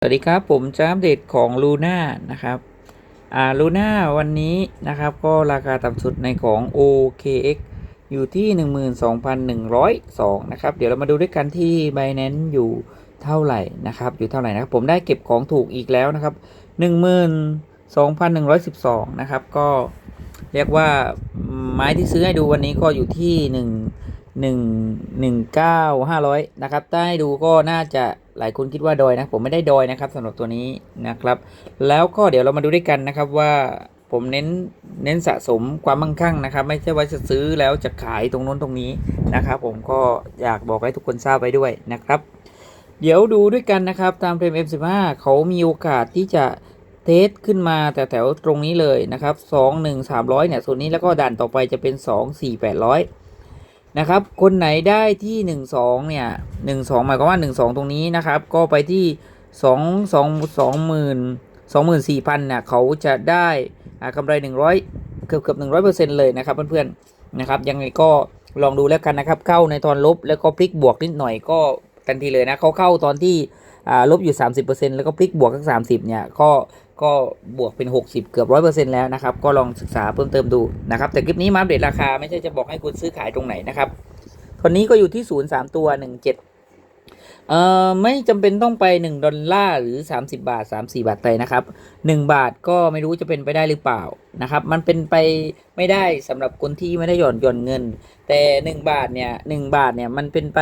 สวัสดีครับ ผมจะอัปเดตของลูน่านะครับอ่าลูน่าวันนี้นะครับก็ราคาต่ำสุดในของ OKX อยู่ที่ 12,102 นะครับ เดี๋ยวเรามาดูด้วยกันที่ Binance อยู่เท่าไหร่นะครับ อยู่เท่าไหร่นะครับ ผมได้เก็บของถูกอีกแล้วนะครับ 12,112 นะครับ ก็เรียกว่าไม้ที่ซื้อให้ดูวันนี้ก็อยู่ที่1หนึ่งหนึ่งเก้าห้าร้อยนะครับถ้าให้ดูก็น่าจะ หลายคนคิดว่าดอยนะผมไม่ได้ดอยนะครับสำหรับตัวนี้นะครับ แล้วก็เดี๋ยวเรามาดูด้วยกันนะครับว่าผมเน้นเน้นสะสมความมั่งคั่งนะครับ ไม่ใช่ว่าจะซื้อแล้วจะขายตรงนู้นตรงนี้นะครับ ผมก็อยากบอกให้ทุกคนทราบไว้ด้วยนะครับ เดี๋ยวดูด้วยกันนะครับตามเทรม M15 เขามีโอกาสที่จะเทสขึ้นมาแต่แถวตรงนี้เลยนะครับ 2 1 300 เนี่ยส่วนนี้แล้วก็ด่านต่อไปจะเป็น 2 4 800 นะครับ คนไหนได้ที่หนึ่งสองเนี่ยหนึ่งสองหมายความว่าหนึ่งสองตรงนี้นะครับ ก็ไปที่สองสองสองหมื่นสองหมื่นสี่พันเนี่ยเขาจะได้กำไรหนึ่งร้อยเกือบเกือบหนึ่งร้อยเปอร์เซ็นต์เลยนะครับเพื่อนๆนะครับยังไงก็ลองดูแล้วกันนะครับ เข้าในตอนลบแล้วก็พลิกบวกนิดหน่อยก็ทันทีเลยนะเขาเข้าตอนที่ ลบอยู่ 30%แล้วก็พลิกบวกทั้ง30 เนี่ย ก็ก็บวกเป็น 60 เกือบ 100%แล้วนะครับ ก็ลองศึกษาเพิ่มเติมดูนะครับ แต่คลิปนี้มาอัปเดตราคาไม่ใช่จะบอกให้คุณซื้อขายตรงไหนนะครับตัวนี้ก็อยู่ที่0 3ตัว17เอ่อไม่จำเป็นต้องไป 1 ดอลลาร์หรือ 30 บาท 3 4 บาทไปนะครับ 1 บาทก็ไม่รู้จะเป็นไปได้หรือเปล่านะครับ มันเป็นไปไม่ได้สำหรับคนที่ไม่ได้หย่อนหย่อนเงิน แต่ 1 บาทเนี่ย1บาทเนี่ยมันเป็นไป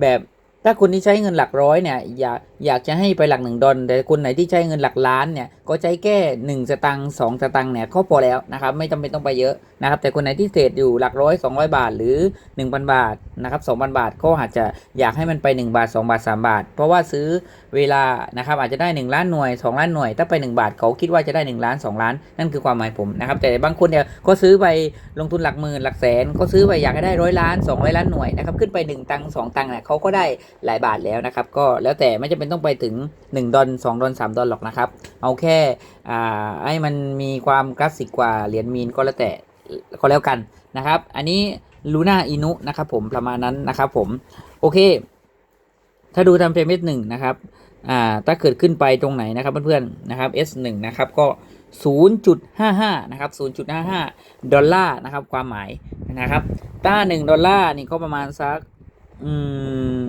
แบบ ถ้าคนที่ใช้เงินหลักร้อยเนี่ยอยากอยากจะให้ไปหลักหนึ่งดอลแต่คนไหนที่ใช้เงินหลักล้านเนี่ยก็ใช้แค่1สตังค์สองสตังค์เนี่ยก็พอแล้วนะครับไม่จำเป็นต้องไปเยอะนะครับแต่คนไหนที่เทรดอยู่หลักร้อย200 บาท หรือ 1,000 บาทนะครับ2,000 บาทก็อาจจะอยากให้มันไป 1 บาท 2 บาท 3 บาท เพราะว่าซื้อเวลานะครับอาจจะได้ 1 ล้านหน่วย 2 ล้านหน่วย ถ้าไป 1 บาทเขาคิดว่าจะได้ 1 ล้าน 2 ล้าน นั่นคือความหมายผมนะครับแต่บางคนเนี่ยก็ซื้อไปลงทุนหลักหมื่นหลักแสน ก็ซื้อไปอยากให้ได้ร้อยล้าน200ล้านหน่วยนะครับขึ้นไป1ตังค์2ตังค์เนี่ยเขาก็ได้หลายบาทแล้วนะครับ ก็แล้วแต่ไม่จำเป็นต้องไปถึง 1 ดอล2ดอล3ดอลหรอกนะครับ เอาแค่อ่าให้มันมีความคลาสสิกกว่าเหรียญมีนก็แล้วแต่ก็แล้วกันนะครับ อันนี้ลูน่าอินุนะครับผมประมาณนั้นนะครับผมโอเค ถ้าดูทำเฟรม S1 นะครับอ่าถ้าเกิดขึ้นไปตรงไหนนะครับเพื่อนๆนะครับ S1 นะครับก็ 0.55 นะครับ 0.55 ดอลลาร์นะครับ ความหมายนะครับ ถ้า 1 ดอลลาร์นี่ก็ประมาณสัก อืม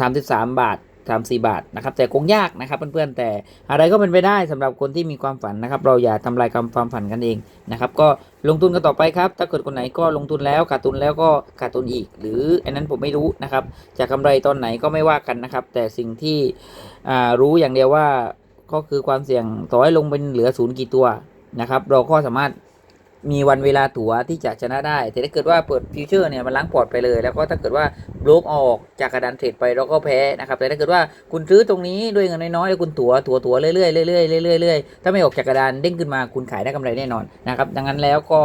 33 บาท34บาทนะครับแต่คงยากนะครับเพื่อนๆแต่อะไรก็เป็นไปได้สำหรับคนที่มีความฝันนะครับ เราอย่าทำลายความฝันกันเองนะครับ ก็ลงทุนกันต่อไปครับ ถ้าเกิดคนไหนก็ลงทุนแล้วขาดทุนแล้วก็ขาดทุนอีก หรืออันนั้นผมไม่รู้นะครับจะกำไรตอนไหนก็ไม่ว่ากันนะครับ แต่สิ่งที่รู้อย่างเดียวว่าก็คือความเสี่ยงต่อให้ลงเป็นเหลือศูนย์กี่ตัวนะครับ เราก็สามารถ มีวันเวลาตั๋วที่จะชนะได้ แต่ถ้าเกิดว่าเปิดฟิวเจอร์เนี่ยมันล้างพอร์ตไปเลย แล้วก็ถ้าเกิดว่าบล็อกออกจากกระดานเทรดไปเราก็แพ้นะครับ แต่ถ้าเกิดว่าคุณซื้อตรงนี้ด้วยเงินน้อยๆแล้วคุณตั๋วตั๋วตั๋วเรื่อยๆเรื่อยๆเรื่อยๆเรื่อยๆถ้าไม่ออกจากกระดานเด้งขึ้นมาคุณขายได้กำไรแน่นอนนะครับ ดังนั้นแล้วก็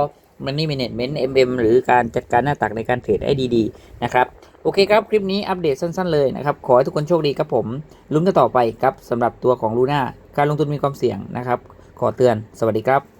มันนี่มีเน็ตเมนต์ MM หรือการจัดการหน้าตักในการเทรดให้ดีๆนะครับโอเคครับ คลิปนี้อัปเดตสั้นๆเลยนะครับ ขอให้ทุกคนโชคดีครับผมลุ้นกันต่อไปครับสำหรับตัวของลูน่าการลงทุนมีความเสี่ยงนะครับ ขอเตือนสวัสดีครับ